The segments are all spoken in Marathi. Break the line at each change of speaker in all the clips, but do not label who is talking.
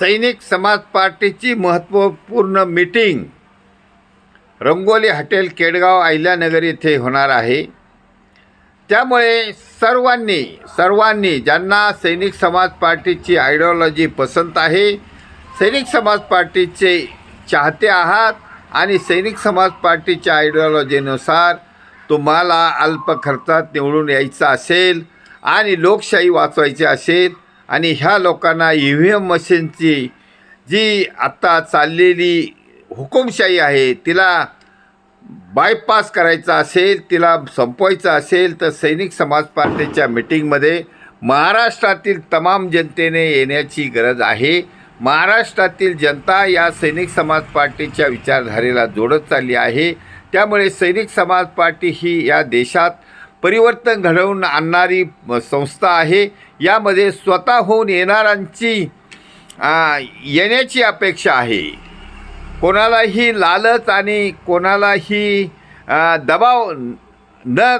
सैनिक समाज पार्टीची महत्त्वपूर्ण मीटिंग. रंगोली हॉटेल केडगाव अहिल्यानगर येथे होणार आहे. त्यामुळे सर्वांनी सर्वांनी ज्यांना सैनिक समाज पार्टीची आयडिओलॉजी पसंत आहे सैनिक समाज पार्टीचे चाहते आहात आणि सैनिक समाज पार्टीच्या आयडिओलॉजीनुसार तुम्हाला अल्प खर्चात निवडून यायचं असेल आणि लोकशाही वाचवायची असेल आणि ह्या लोकांना ई व्ही एम मशीनची जी आत्ता चाललेली हुकुमशाही आहे तिला बायपास करायचा असेल तिला संपवायचं असेल तर सैनिक समाज पार्टीच्या मिटिंगमध्ये महाराष्ट्रातील तमाम जनतेने येण्याची गरज आहे. महाराष्ट्रातील जनता या सैनिक समाज पार्टीच्या विचारधारेला जोडत चालली आहे. त्यामुळे सैनिक समाज पार्टी ही या देशात परिवर्तन घडवून आणणारी संस्था आहे. यामध्ये स्वतःहून येणाऱ्यांची येण्याची अपेक्षा आहे. कोणालाही लालच आणि कोणालाही दबाव न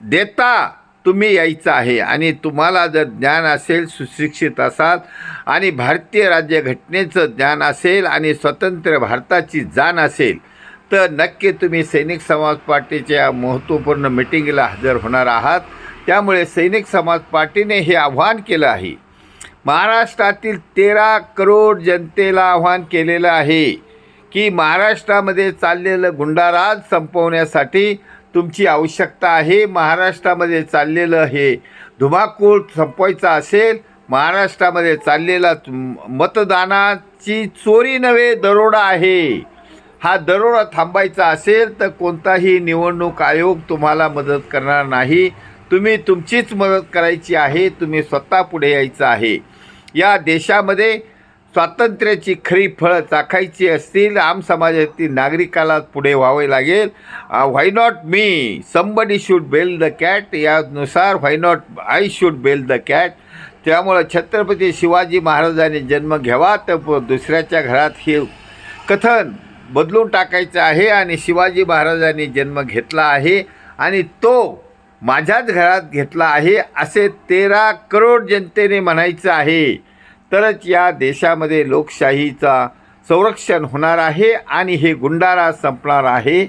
देता तुम्ही यायचं आहे. आणि तुम्हाला जर ज्ञान असेल सुशिक्षित असाल आणि भारतीय राज्यघटनेचं ज्ञान असेल आणि स्वतंत्र भारताची जाण असेल तर नक्की तुम्ही सैनिक समाज पार्टीच्या महत्त्वपूर्ण मिटिंगला हजर होणार आहात. त्यामुळे सैनिक समाज पार्टीने हे आव्हान केलं आहे. महाराष्ट्रातील तेरा करोड जनतेला आव्हान केलेलं आहे की महाराष्ट्रामध्ये चाललेलं गुंडाराज संपवण्यासाठी तुमची आवश्यकता आहे. महाराष्ट्रामध्ये चाललेलं हे धुमाकूळ संपवायचा असेल महाराष्ट्रामध्ये चाललेला मतदानाची चोरी नव्हे दरोडा आहे. हा दरोडा थांबायचा असेल तर कोणताही निवडणूक आयोग तुम्हाला मदत करणार नाही. तुम्ही तुमचीच मदत करायची आहे तुम्ही स्वतः पुढे यायचं आहे. या देशामध्ये स्वातंत्र्याची खरी फळं चाखायची असतील आम समाजातील नागरिकाला पुढे व्हावे लागेल. Why not me somebody should bell the cat यानुसार why not I should bell the cat त्यामुळं छत्रपती शिवाजी महाराजांनी जन्म घ्यावा तर दुसऱ्याच्या घरात हे कथन बदलून टाकायचं आहे आणि शिवाजी महाराजांनी जन्म घेतला आहे. आणि तो माझ्याच घरात घेतला आहे असे तेरा करोड जनतेने म्हणायचं आहे. तरच या देशामध्ये लोकशाहीचा संरक्षण होणार आहे आणि हे गुंडारा संपणार आहे.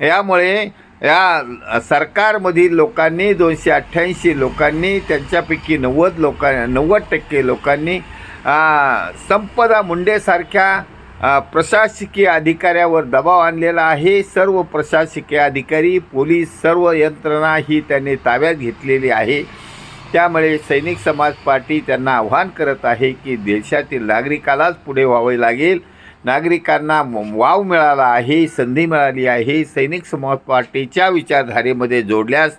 यामुळे या सरकारमधील लोकांनी दोनशे अठ्ठ्याऐंशी लोकांनी त्यांच्यापैकी नव्वद लोकां नव्वद टक्के लोकांनी संपदा मुंडेसारख्या प्रशासकीय अधिकाऱ्यावर दबाव आणलेला आहे. सर्व प्रशासकीय अधिकारी पोलीस सर्व यंत्रणा ही त्यांनी ताब्यात घेतलेली आहे. त्यामुळे सैनिक समाज पार्टी त्यांना आव्हान करत आहे की देशातील नागरिकालाच पुढे व्हावे लागेल. नागरिकांना वाव मिळाला आहे संधी मिळाली आहे. सैनिक समाज पार्टीच्या विचारधारेमध्ये जोडल्यास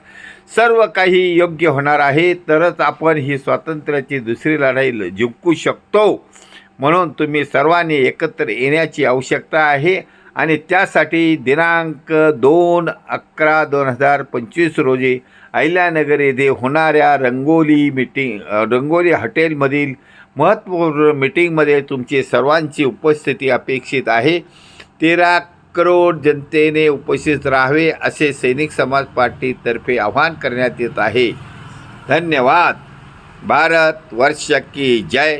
सर्व काही योग्य होणार आहे. तरच आपण ही स्वातंत्र्याची दुसरी लढाई ल- जिंकू शकतो. म्हणून तुम्ही सर्वांनी एकत्र येण्याची आवश्यकता आहे. आणि त्यासाठी दिनांक दोन अकरा दोन हजार पंचवीस रोजी अहिल्यानगर येथे होणाऱ्या रंगोली मिटिंग रंगोली हॉटेलमधील महत्त्वपूर्ण मिटिंगमध्ये तुमची सर्वांची उपस्थिती अपेक्षित आहे. तेरा करोड जनतेने उपस्थित राहावे असे सैनिक समाज पार्टीतर्फे आवाहन करण्यात येत आहे. धन्यवाद. भारत वर्ष की जय.